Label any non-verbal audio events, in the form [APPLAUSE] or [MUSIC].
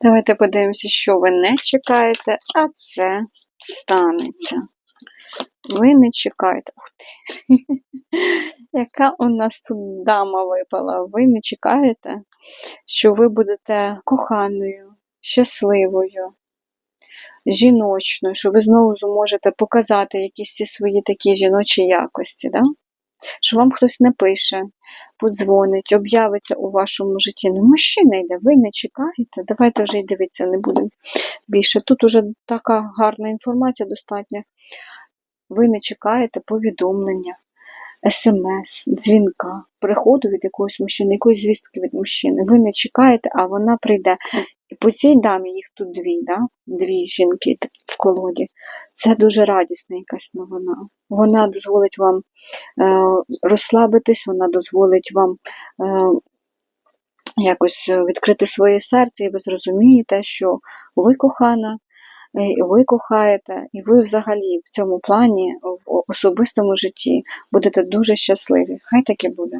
Давайте подивимося, що ви не чекаєте, а це станеться. Ви не чекаєте. Ух ти. [LAUGHS] Яка у нас тут дама випала? Ви не чекаєте, що ви будете коханою, щасливою, жіночною, що ви знову зможете показати якісь ці свої такі жіночі якості. Да? Що вам хтось напише, подзвонить, об'явиться у вашому житті. Ну, мужчина йде, ви не чекаєте. Давайте вже й дивитися не будемо більше. Тут уже така гарна інформація достатня. Ви не чекаєте повідомлення, смс, дзвінка, приходу від якогось мужчини, якоїсь звістки від мужчини. Ви не чекаєте, а вона прийде. По цій дамі їх тут дві, да? дві жінки в колоді. Це дуже радісна якась новина. Вона дозволить вам е, розслабитись, вона дозволить вам е, якось відкрити своє серце, і ви зрозумієте, що ви кохана, і ви кохаєте, і ви взагалі в цьому плані, в особистому житті будете дуже щасливі. Хай таке буде.